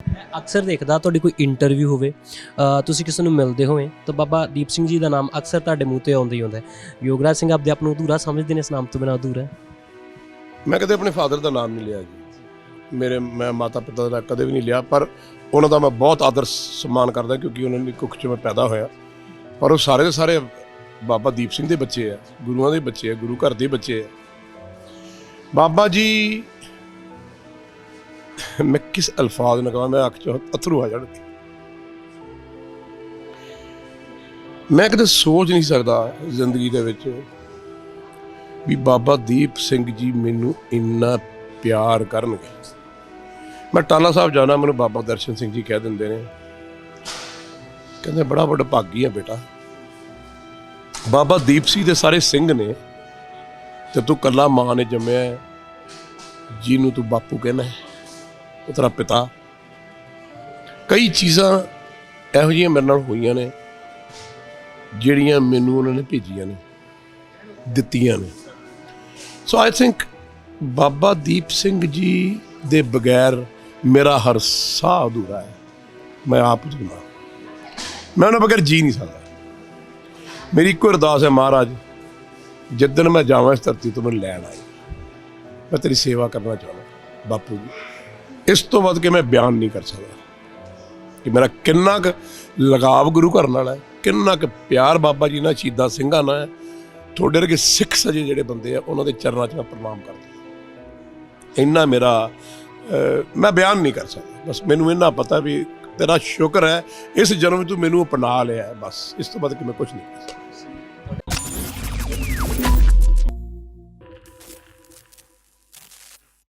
ਮੈਂ ਅਕਸਰ ਦੇਖਦਾ ਤੁਹਾਡੀ ਕੋਈ ਇੰਟਰਵਿਊ ਹੋਵੇ ਅ, ਤੁਸੀਂ ਕਿਸੇ ਨੂੰ ਮਿਲਦੇ ਹੋਵੇ ਤਾਂ ਬਾਬਾ ਦੀਪ ਸਿੰਘ ਜੀ ਦਾ ਨਾਮ ਅਕਸਰ ਤੁਹਾਡੇ ਮੂੰਹ ਤੇ ਆਉਂਦਾ ਹੀ ਆਉਂਦਾ ਹੈ। ਯੋਗਰਾਜ ਸਿੰਘ ਆਪਦੇ ਆਪ ਨੂੰ ਅਧੂਰਾ ਸਮਝਦੇ ਨੇ ਇਸ ਨਾਮ ਤੋਂ ਬਿਨਾਂ ਅਧੂਰਾ? ਹੈ ਮੈਂ ਕਦੇ ਆਪਣੇ ਫਾਦਰ ਦਾ ਨਾਮ ਨਹੀਂ ਲਿਆ ਜੀ। ਮੇਰੇ ਮੈਂ ਮਾਤਾ ਪਿਤਾ ਦਾ ਕਦੇ ਵੀ ਨਹੀਂ ਲਿਆ ਪਰ ਉਹਨਾਂ ਦਾ ਮੈਂ ਬਹੁਤ ਆਦਰ ਸਨਮਾਨ ਕਰਦਾ ਕਿਉਂਕਿ ਉਹਨਾਂ ਦੀ ਕੁੱਖ 'ਚ ਮੈਂ ਪੈਦਾ ਹੋਇਆ। ਪਰ ਉਹ ਸਾਰੇ ਦੇ ਸਾਰੇ ਬਾਬਾ ਦੀਪ ਸਿੰਘ ਦੇ ਬੱਚੇ ਆ ਗੁਰੂਆਂ ਦੇ ਬੱਚੇ ਆ ਗੁਰੂ ਘਰ ਦੇ ਬੱਚੇ ਆ। ਬਾਬਾ ਜੀ ਮੈਂ ਕਿਸ ਅਲਫਾਜ਼ ਨਾਲ ਕਹਾਂ ਮੈਂ ਅੱਖ 'ਚੋਂ ਅਥਰੂ ਆ ਜਾਣਗੇ। ਮੈਂ ਕਦੇ ਸੋਚ ਨਹੀਂ ਸਕਦਾ ਜ਼ਿੰਦਗੀ ਦੇ ਵਿੱਚ ਵੀ ਬਾਬਾ ਦੀਪ ਸਿੰਘ ਜੀ ਮੈਨੂੰ ਇੰਨਾ ਪਿਆਰ ਕਰਨਗੇ। ਮੈਂ ਟਾਲਾ ਸਾਹਿਬ ਜਾਣਾ ਮੈਨੂੰ ਬਾਬਾ ਦਰਸ਼ਨ ਸਿੰਘ ਜੀ ਕਹਿ ਦਿੰਦੇ ਨੇ। ਕਹਿੰਦੇ ਬੜਾ ਵੱਡਾ ਭਾਗੀ ਆ ਬੇਟਾ। ਬਾਬਾ ਦੀਪ ਸਿੰਘ ਦੇ ਸਾਰੇ ਸਿੰਘ ਨੇ ਤੇ ਤੂੰ ਕੱਲਾ ਮਾਂ ਨੇ ਜੰਮਿਆ ਜਿਹਨੂੰ ਤੂੰ ਬਾਪੂ ਕਹਿੰਦਾ ਹੈ, ਉਹ ਤੇਰਾ ਪਿਤਾ। ਕਈ ਚੀਜ਼ਾਂ ਇਹੋ ਜਿਹੀਆਂ ਮੇਰੇ ਨਾਲ ਹੋਈਆਂ ਨੇ, ਜਿਹੜੀਆਂ ਮੈਨੂੰ ਉਹਨਾਂ ਨੇ ਭੇਜੀਆਂ ਨੇ, ਦਿੱਤੀਆਂ ਨੇ। ਸੋ ਆਈ ਥਿੰਕ ਬਾਬਾ ਦੀਪ ਸਿੰਘ ਜੀ ਦੇ ਬਗੈਰ ਮੇਰਾ ਹਰ ਸਾਹ ਅਧੂਰਾ ਹੈ। ਮੈਂ ਆਪ ਅਧੂਰਾ ਮੈਂ ਉਹਨਾਂ ਬਗੈਰ ਜੀ ਨਹੀਂ ਸਕਦਾ। ਮੇਰੀ ਇੱਕੋ ਅਰਦਾਸ ਹੈ, ਮਹਾਰਾਜ ਜਿੱਦਣ ਮੈਂ ਜਾਵਾਂ ਇਸ ਧਰਤੀ ਤੋਂ, ਮੈਨੂੰ ਲੈਣ ਆਈ ਮੈਂ ਤੇਰੀ ਸੇਵਾ ਕਰਨਾ ਚਾਹੁੰਦਾ, ਬਾਪੂ ਜੀ। ਇਸ ਤੋਂ ਵੱਧ ਕੇ ਮੈਂ ਬਿਆਨ ਨਹੀਂ ਕਰ ਸਕਦਾ ਕਿ ਮੇਰਾ ਕਿੰਨਾ ਕੁ ਲਗਾਵ ਗੁਰੂ ਘਰ ਨਾਲ ਹੈ, ਕਿੰਨਾ ਕੁ ਪਿਆਰ ਬਾਬਾ ਜੀ ਨਾਲ, ਸ਼ਹੀਦਾਂ ਸਿੰਘਾਂ ਨਾਲ ਹੈ। ਤੁਹਾਡੇ ਵਰਗੇ ਸਿੱਖ ਸਜੇ ਜਿਹੜੇ ਬੰਦੇ ਆ, ਉਹਨਾਂ ਦੇ ਚਰਨਾਂ 'ਚ ਮੈਂ ਪ੍ਰਣਾਮ ਕਰਦਾ। ਇੰਨਾ ਮੇਰਾ ਮੈਂ ਬਿਆਨ ਨਹੀਂ ਕਰ ਸਕਦਾ। ਬਸ ਮੈਨੂੰ ਇੰਨਾ ਪਤਾ ਵੀ ਤੇਰਾ ਸ਼ੁਕਰ ਹੈ, ਇਸ ਜਨਮ 'ਚ ਤੂੰ ਮੈਨੂੰ ਅਪਣਾ ਲਿਆ ਬਸ। ਇਸ ਤੋਂ ਵੱਧ ਕਿ ਮੈਂ ਕੁਝ ਨਹੀਂ ਕਰ ਸਕਦਾ।